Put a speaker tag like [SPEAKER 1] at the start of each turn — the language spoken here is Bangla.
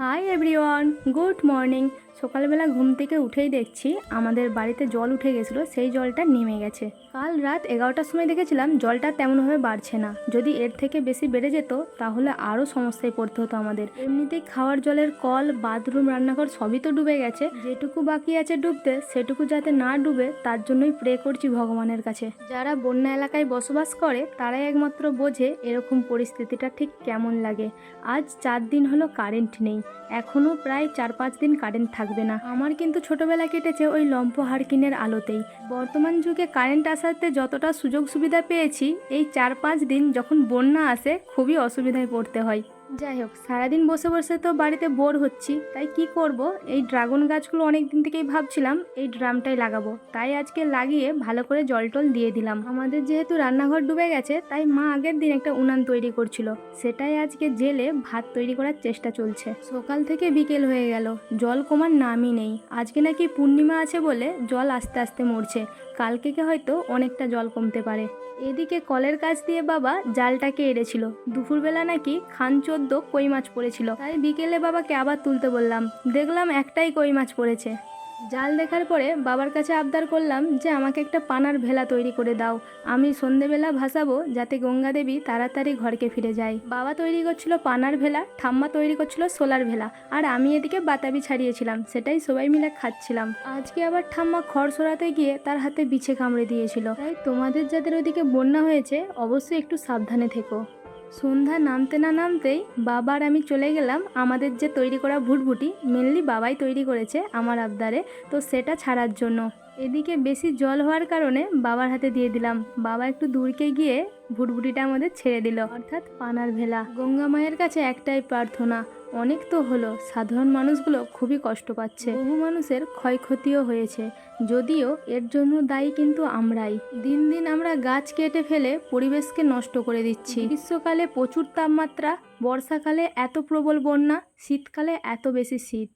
[SPEAKER 1] হাই এভরিওয়ান গুড মর্নিং সকালবেলা ঘুম থেকে উঠেই দেখছি আমাদের বাড়িতে জল উঠে গেছিল, সেই জলটা নেমে গেছে। কাল রাত এগারোটার সময় দেখেছিলাম জলটা তেমনভাবে বাড়ছে না। যদি এর থেকে বেশি বেড়ে যেত, তাহলে আরও সমস্যায় পড়তে হতো আমাদের। এমনিতেই খাওয়ার জলের কল, বাথরুম, রান্নাঘর সবই তো ডুবে গেছে। যেটুকু বাকি আছে ডুবতে, সেটুকু যাতে না ডুবে, তার জন্যই প্রে করছি ভগবানের কাছে। যারা বন্যা এলাকায় বসবাস করে, তারাই একমাত্র বোঝে এরকম পরিস্থিতিটা ঠিক কেমন লাগে। আজ চার দিন হলো কারেন্ট নেই। এখনও প্রায় চার পাঁচ দিন কারেন্ট থাকবে না। আমার কিন্তু ছোটবেলা কেটেছে ওই লম্ফ হারকিনের আলোতেই। বর্তমান যুগে কারেন্ট আসাতে যতটা সুযোগ সুবিধা পেয়েছি, এই চার পাঁচ দিন যখন বন্যা আসে, খুবই অসুবিধায় পড়তে হয়। যাই হোক সারাদিন বসে বসে তো বাড়িতে বোর হচ্ছি, তাই কি করব? এই ড্রাগন গাছগুলো অনেক দিন থেকেই ভাবছিলাম এই ড্রামটাই লাগাবো, তাই আজকে লাগিয়ে ভালো করে জল টল দিয়ে দিলাম। আমাদের যেহেতু রান্নাঘর ডুবে গেছে, তাই মা আগের দিন একটা উনান তৈরি করছিল, সেটাই আজকে জেলে ভাত তৈরি করার চেষ্টা চলছে। সকাল থেকে বিকেল হয়ে গেল, জল কমার নামই নেই, আজকে নাকি পূর্ণিমা আছে বলে জল আস্তে আস্তে মরছে, কালকে হয়তো অনেকটা জল কমতে পারে। এদিকে কলের কাছ দিয়ে বাবা জালটাকে এড়েছিল, দুপুরবেলা নাকি খান চোদ্দ কই মাছ পড়েছিল। তাই বিকেলে বাবাকে আবার তুলতে বললাম, দেখলাম একটাই কই মাছ পড়েছে। জাল দেখার পরে বাবার কাছে আবদার করলাম যে, আমাকে একটা পানার ভেলা তৈরি করে দাও। আমি সন্ধেবেলা ভাসাবো যাতে গঙ্গা দেবী তাড়াতাড়ি ঘরকে ফিরে যায়। বাবা তৈরি করছিল পানার ভেলা, ঠাম্মা তৈরি করছিল সোলার ভেলা, আর আমি এদিকে বাতাবি ছাড়িয়েছিলাম, সেটাই সবাই মিলে খাচ্ছিলাম। আজকে আবার ঠাম্মা খড় সরাতে গিয়ে তার হাতে বিছে কামড়ে দিয়েছিল। তাই তোমাদের যাদের ওদিকে বন্যা হয়েছে, অবশ্যই একটু সাবধানে থেকো। সন্ধ্যা নামতে না নামতেই বাবার আমি চলে গেলাম আমাদের যে তৈরি করা ভুটভুটি মেনলি বাবাই তৈরি করেছে আমার আবদারে, তো সেটা ছাড়ার জন্য। এদিকে বেশি জল হওয়ার কারণে বাবার হাতে দিয়ে দিলাম। বাবা একটু দূরকে গিয়ে ভুটভুটিটা আমাদের ছেড়ে দিল। অর্থাৎ পানার ভেলা। গঙ্গা মায়ের কাছে একটাই প্রার্থনা, অনেক তো হলো, সাধারণ মানুষগুলো খুবই কষ্ট পাচ্ছে। বহু মানুষের ক্ষয়ক্ষতিও হয়েছে, যদিও এর জন্য দায়ী কিন্তু আমরাই। দিন দিন আমরা গাছ কেটে ফেলে পরিবেশকে নষ্ট করে দিচ্ছি। গ্রীষ্মকালে প্রচুর তাপমাত্রা, বর্ষাকালে এত প্রবল বন্যা, শীতকালে এত বেশি শীত।